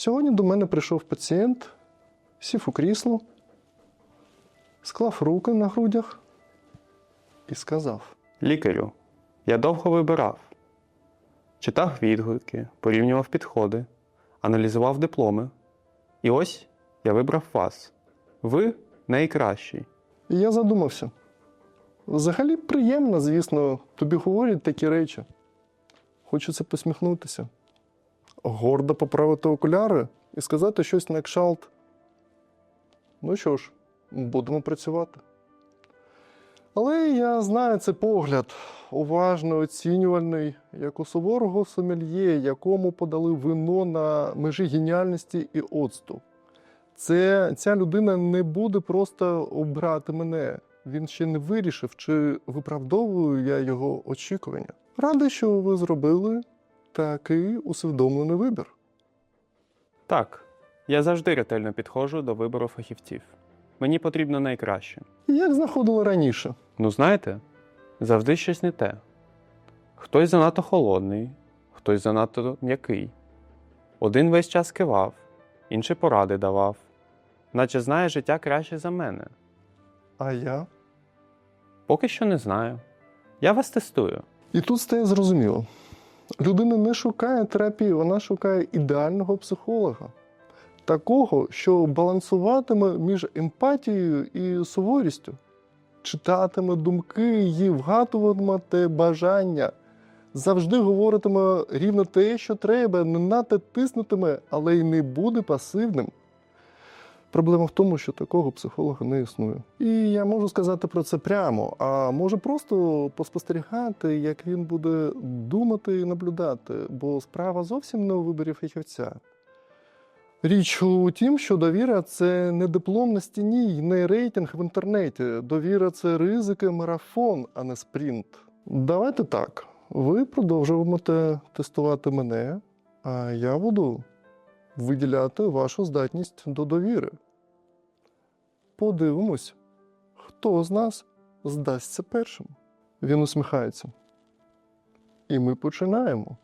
Сьогодні до мене прийшов пацієнт, сів у крісло, склав руки на грудях і сказав: Лікарю, я довго вибирав. Читав відгуки, порівнював підходи, аналізував дипломи. І ось я вибрав вас. Ви найкращий. І я задумався. Взагалі приємно, звісно, тобі говорять такі речі. Хочеться посміхнутися, гордо поправити окуляри і сказати щось на кшалт. Ну що ж, будемо працювати. Але я знаю цей погляд, уважно оцінювальний, як у суворого сомельє, якому подали вино на межі геніальності і оцту. Це ця людина не буде просто обрати мене. Він ще не вирішив, чи виправдовую я його очікування. Радий, що ви зробили такий усвідомлений вибір. Так, я завжди ретельно підходжу до вибору фахівців. Мені потрібно найкраще. Як знаходили раніше? Ну, знаєте, завжди щось не те. Хтось занадто холодний, хтось занадто м'який. Один весь час кивав, інший поради давав, наче знає життя краще за мене. А я? Поки що не знаю. Я вас тестую. І тут стає зрозуміло. Людина не шукає терапії, вона шукає ідеального психолога. Такого, що балансуватиме між емпатією і суворістю, читатиме думки і вгадуватиме те бажання, завжди говоритиме рівно те, що треба, не надто тиснутиме, але й не буде пасивним. Проблема в тому, що такого психолога не існує. І я можу сказати про це прямо, а можу просто поспостерігати, як він буде думати і наблюдати, бо справа зовсім не у виборі фахівця. Річ у тім, що довіра це не диплом на стіні, й не рейтинг в інтернеті. Довіра це ризики, марафон, а не спринт. Давайте так. Ви продовжуватимете тестувати мене, а я буду виділяти вашу здатність до довіри. Подивимось, хто з нас здасться першим. Він усміхається. І ми починаємо.